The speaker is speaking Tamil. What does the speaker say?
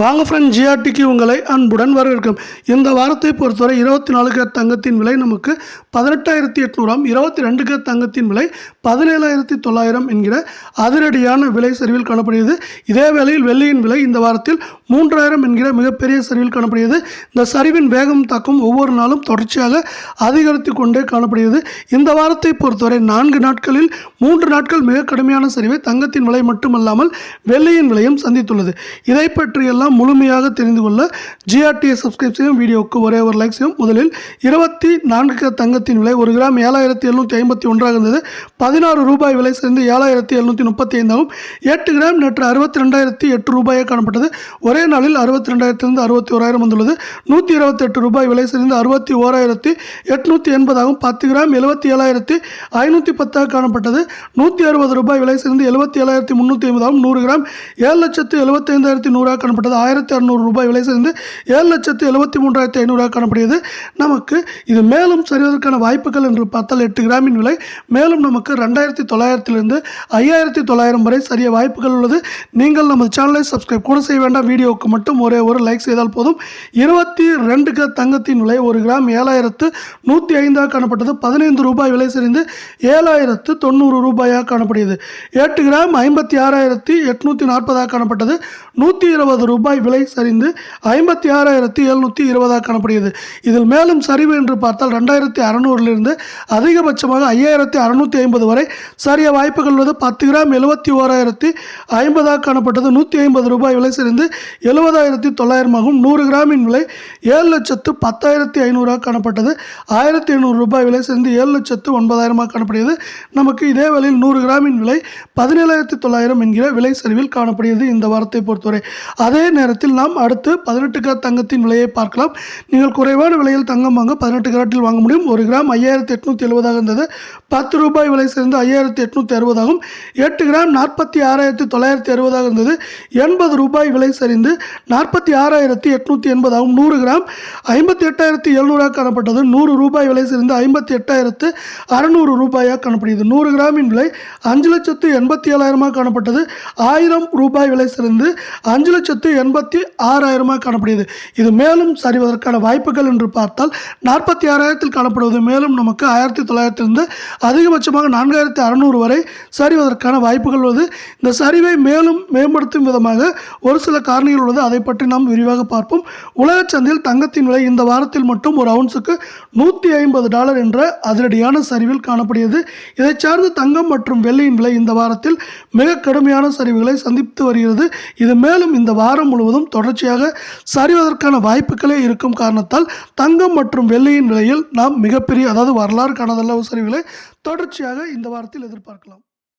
வாங்க ஃப்ரெண்ட் ஜிஆர்டிக்கு உங்களை அன்புடன் வரவேற்கும். இந்த வாரத்தை பொறுத்தவரை இருபத்தி நாலு கேட் தங்கத்தின் விலை நமக்கு பதினெட்டாயிரத்தி எட்நூறாம் இருபத்தி ரெண்டு கேட் தங்கத்தின் விலை பதினேழாயிரத்தி தொள்ளாயிரம் என்கிற அதிரடியான விலை சரிவில் காணப்படுகிறது. இதே வேளையில் வெள்ளியின் விலை இந்த வாரத்தில் மூன்றாயிரம் என்கிற மிகப்பெரிய சரிவில் காணப்படுகிறது. இந்த சரிவின் வேகம் தாக்கம் ஒவ்வொரு நாளும் தொடர்ச்சியாக அதிகரித்து கொண்டே காணப்படுகிறது. இந்த வாரத்தை பொறுத்தவரை நான்கு நாட்களில் மூன்று நாட்கள் மிக கடுமையான சரிவை தங்கத்தின் விலை மட்டுமல்லாமல் வெள்ளியின் விலையும் சந்தித்துள்ளது. இதை பற்றியெல்லாம் முழுமையாக தெரிந்து கொள்ள ஜிஆர்டியை சப்ஸ்கிரைப் செய்யும் வீடியோவுக்கு ஒரே ஒரு லைக் செய்யும் முதலில் இருபத்தி நான்கு தங்கத்தின் விலை ஒரு கிராம் ஏழாயிரத்தி எழுநூற்றி ஐம்பத்தி ஒன்றாக இருந்தது. பதினாறு ரூபாய் விலை சேர்ந்து ஏழாயிரத்தி எழுநூற்றி முப்பத்தி ஐந்தாகும் எட்டு கிராம் நேற்று அறுபத்தி ரெண்டாயிரத்தி எட்டு ரூபாயாக காணப்பட்டது. ஒரே நாளில் அறுபத்தி ரெண்டாயிரத்திலிருந்து அறுபத்தி ஓராயிரம் வந்துள்ளது. நூற்றி இருபத்தெட்டு ரூபாய் விலை சேர்ந்து அறுபத்தி ஓராயிரத்தி எட்நூற்றி எண்பதாகும் பத்து கிராம் எழுபத்தி ஏழாயிரத்தி ஐநூற்றி பத்தாக காணப்பட்டது. நூற்றி அறுபது ரூபாய் விலை சேர்ந்து எழுபத்தி ஏழாயிரத்தி முந்நூற்றி ஐம்பதாகும் நூறு கிராம் ஏழு லட்சத்து எழுபத்தைந்தாயிரத்தி நூறாக காணப்பட்டது. ஆயிரத்தி அறநூறு ரூபாய் விலை சேர்ந்து ஏழு லட்சத்து எழுபத்தி மூன்றாயிரத்தி ஐநூறுரூவா காணப்படுகிறது. நமக்கு இது மேலும் சரிவதற்கான வாய்ப்புகள் என்று பார்த்தால் எட்டு கிராமின் விலை. மேலும் நமக்கு ரெண்டாயிரத்தி தொள்ளாயிரத்திலிருந்து ஐயாயிரத்தி தொள்ளாயிரம் வரை சரிய வாய்ப்புகள் உள்ளது. நீங்கள் நமது சேனலை சப்ஸ்கிரைப் கூட செய்ய வேண்டாம். வீடியோவுக்கு மட்டும் ஒரே ஒரு லைக் செய்தால் போதும். இருபத்தி ரெண்டு க தங்கத்தின் விலை ஒரு கிராம் ஏழாயிரத்து நூற்றி ஐந்தாக காணப்பட்டது. பதினைந்து ரூபாய் விலை சரிந்து ஏழாயிரத்து தொண்ணூறு ரூபாயாக காணப்படுகிறது. எட்டு கிராம் ஐம்பத்தி ஆறாயிரத்தி எட்நூற்றி நாற்பதாக காணப்பட்டது. நூற்றி இருபது ரூபாய் விலை சரிந்து ஐம்பத்தி ஆறாயிரத்தி எழுநூற்றி இருபதாக காணப்படுகிறது. இதில் மேலும் சரிவு என்று பார்த்தால் ரெண்டாயிரத்தி அறநூறிலிருந்து அதிகபட்சமாக ஐயாயிரத்தி அறநூற்றி ஐம்பது வரை சரிய வாய்ப்புகள் உள்ளது. பத்து கிராம் எழுபத்தி ஓராயிரத்தி ஐம்பதாக காணப்பட்டது. நூற்றி ஐம்பது ரூபாய் விலை சரிந்து எழுபதாயிரத்தி தொள்ளாயிரமாகும் நூறு கிராமின் விலை ஏழு லட்சத்து பத்தாயிரத்தி ஐநூறாக காணப்பட்டது. ஆயிரத்தி ஐநூறு ரூபாய் விலை சேர்ந்து ஏழு லட்சத்து ஒன்பதாயிரமாக காணப்படுகிறது. நமக்கு இதே வேளையில் நூறு கிராமின் விலை பதினேழாயிரத்தி தொள்ளாயிரம் என்கிற விலை சரிவில் காணப்படுகிறது இந்த வாரத்தை பொறுத்தவரை. அதே நேரத்தில் நாம் அடுத்து பதினெட்டு கிராம் தங்கத்தின் விலையை பார்க்கலாம். நீங்கள் குறைவான விலையில் தங்கம் வாங்க பதினெட்டு கிராட்டில் வாங்க முடியும். ஒரு கிராம் ஐயாயிரத்தி எட்நூற்றி எழுபதாக இருந்தது. பத்து ரூபாய் விலை சேர்ந்து ஐயாயிரத்தி எட்நூற்றி அறுபதாகும் எட்டு கிராம் நாற்பத்தி ஆறாயிரத்தி தொள்ளாயிரத்தி அறுபதாக இருந்தது. எண்பது ரூபாய் விலை சரிந்து நாற்பத்தி ஆறாயிரத்தி எட்நூற்றி எண்பதாகும் நூறு கிராம் ஐம்பத்தி எட்டாயிரத்தி எழுநூறாக காணப்பட்டது. நூறு ரூபாய் விலை சேர்ந்து ஐம்பத்தி எட்டாயிரத்து அறநூறு ரூபாயாக காணப்படுகிறது. நூறு கிராமின் விலை அஞ்சு லட்சத்து எண்பத்தி ஏழாயிரமாக காணப்பட்டது. ஆயிரம் ரூபாய் விலை சிறந்து அஞ்சு லட்சத்து எண்பத்தி ஆறாயிரமாக காணப்படுகிறது. இது மேலும் சரிவதற்கான வாய்ப்புகள் என்று பார்த்தால் நாற்பத்தி ஆறாயிரத்தில் காணப்படுவது மேலும் நமக்கு ஆயிரத்தி தொள்ளாயிரத்திலிருந்து அதிகபட்சமாக நான்காயிரத்தி அறநூறு வரை சரிவதற்கான வாய்ப்புகள் உள்ளது. இந்த சரிவை மேலும் மேம்படுத்தும் விதமாக ஒரு சில காரணிகள் உள்ளது. அதை பற்றி நாம் விரிவாக பார்ப்போம். உலக சந்தையில் தங்கத்தின் விலை இந்த வாரத்தில் மட்டும் ஒரு அவுன்ஸுக்கு நூற்றி ஐம்பது டாலர் என்ற அதிரடியான சரிவில் காணப்படுகிறது. இதை சார்ந்து தங்கம் மற்றும் வெள்ளியின் விலை இந்த வாரத்தில் மிக கடுமையான சரிவுகளை சந்தித்து வருகிறது. இது மேலும் இந்த வாரம் முழுவதும் தொடர்ச்சியாக சரிவதற்கான வாய்ப்புகளே இருக்கும் காரணத்தால் தங்கம் மற்றும் வெள்ளியின் விலையில் நாம் மிகப்பெரிய அதாவது வரலாறு காணாதல்ல சரிவுகளை தொடர்ச்சியாக இந்த வாரத்தில் எதிர்பார்க்கலாம்.